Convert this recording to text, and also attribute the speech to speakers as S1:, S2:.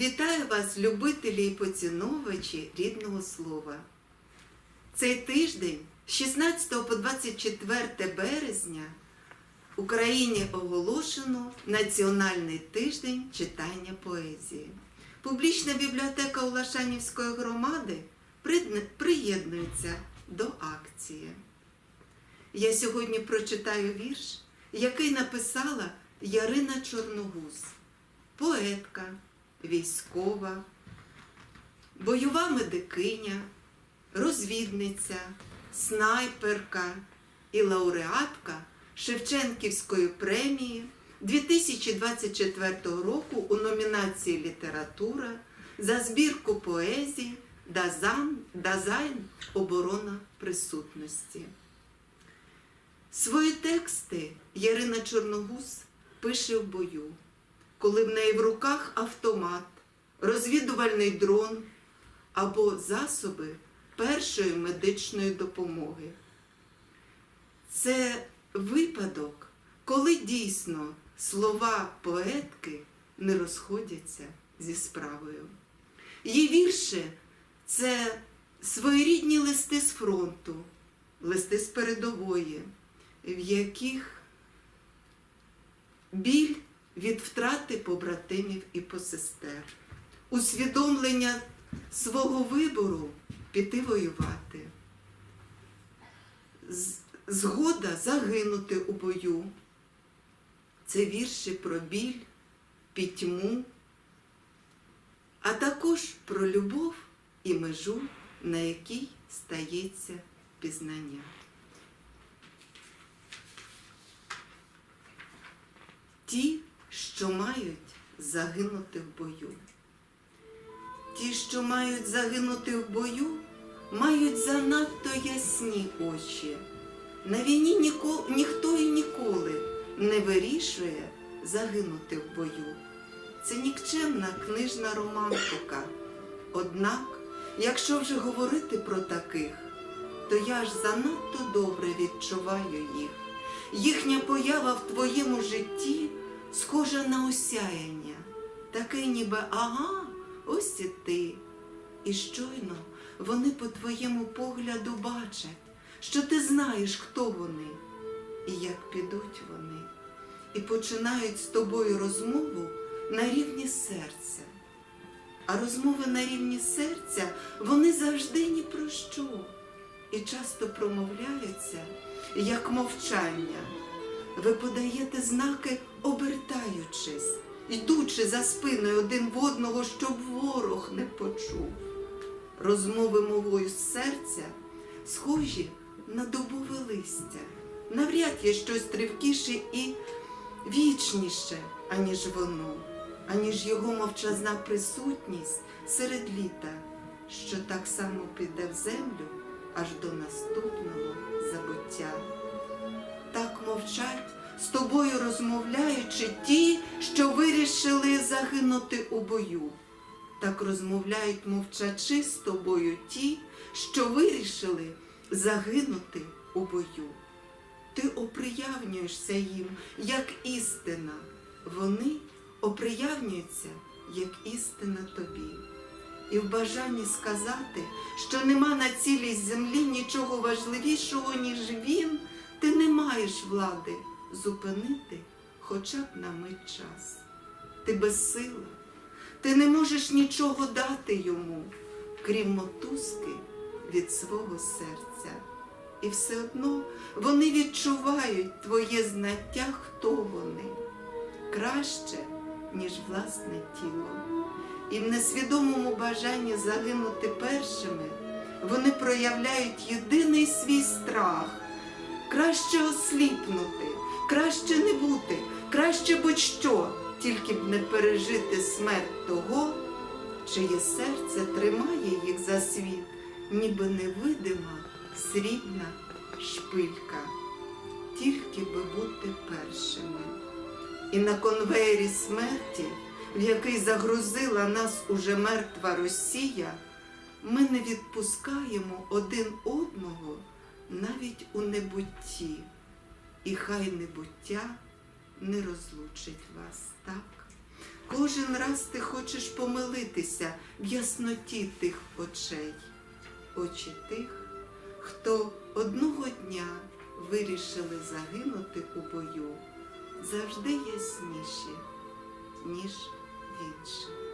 S1: Вітаю вас, любителі і поціновувачі рідного слова. Цей тиждень з 16 по 24 березня Україні оголошено Національний тиждень читання поезії. Публічна бібліотека Улашанівської громади приєднується до акції. Я сьогодні прочитаю вірш, який написала Ярина Чорногуз, поетка, військова, бойова медикиня, розвідниця, снайперка і лауреатка Шевченківської премії 2024 року у номінації Література за збірку поезії Дазайн Оборона присутності. Свої тексти Ярина Чорногуз пише в бою, коли в неї в руках автомат, розвідувальний дрон або засоби першої медичної допомоги. Це випадок, коли дійсно слова поетки не розходяться зі справою. Її вірші це своєрідні листи з фронту, листи з передової, в яких біль від втрати побратимів і посестер, усвідомлення свого вибору піти воювати, згода загинути у бою. Це вірші про біль, пітьму, а також про любов і межу, на якій стається пізнання. Ті, що мають загинути в бою. Ті, що мають загинути в бою, мають занадто ясні очі. На війні ніко, ніхто і ніколи не вирішує загинути в бою. Це нікчемна книжна романтика. Однак, якщо вже говорити про таких, то я ж занадто добре відчуваю їх. Їхня поява в твоєму житті на осяяння, таке ніби ага, ось і ти. І щойно вони по твоєму погляду бачать, що ти знаєш, хто вони і як підуть вони, і починають з тобою розмову на рівні серця. А розмови на рівні серця вони завжди ні про що і часто промовляються як мовчання. Ви подаєте знаки, обертаючись, йдучи за спиною один в одного, щоб ворог не почув. Розмови мовою серця схожі на дубове листя. Навряд є щось тривкіше і вічніше, аніж воно, аніж його мовчазна присутність серед літа, що так само піде в землю аж до наступного забуття. Так мовчать, з тобою розмовляючи ті, загинути у бою. Так розмовляють мовчачи з тобою ті, що вирішили загинути у бою. Ти оприявнюєшся їм як істина, вони оприявнюються як істина тобі. І в бажанні сказати, що нема на цілій землі нічого важливішого, ніж він, ти не маєш влади зупинити хоча б на мить час. Ти безсила, ти не можеш нічого дати йому, крім мотузки від свого серця. І все одно вони відчувають твоє знаття, хто вони, краще, ніж власне тіло. І в несвідомому бажанні загинути першими вони проявляють єдиний свій страх. Краще осліпнути, краще не бути, краще будь-що, тільки б не пережити смерть того, чиє серце тримає їх за світ, ніби невидима срібна шпилька, тільки би бути першими. І на конвеєрі смерті, в який загрузила нас уже мертва Росія, ми не відпускаємо один одного навіть у небутті, і хай небуття не розлучить вас, так? Кожен раз ти хочеш помилитися в ясноті тих очей, очі тих, хто одного дня вирішили загинути у бою, завжди ясніші, ніж в.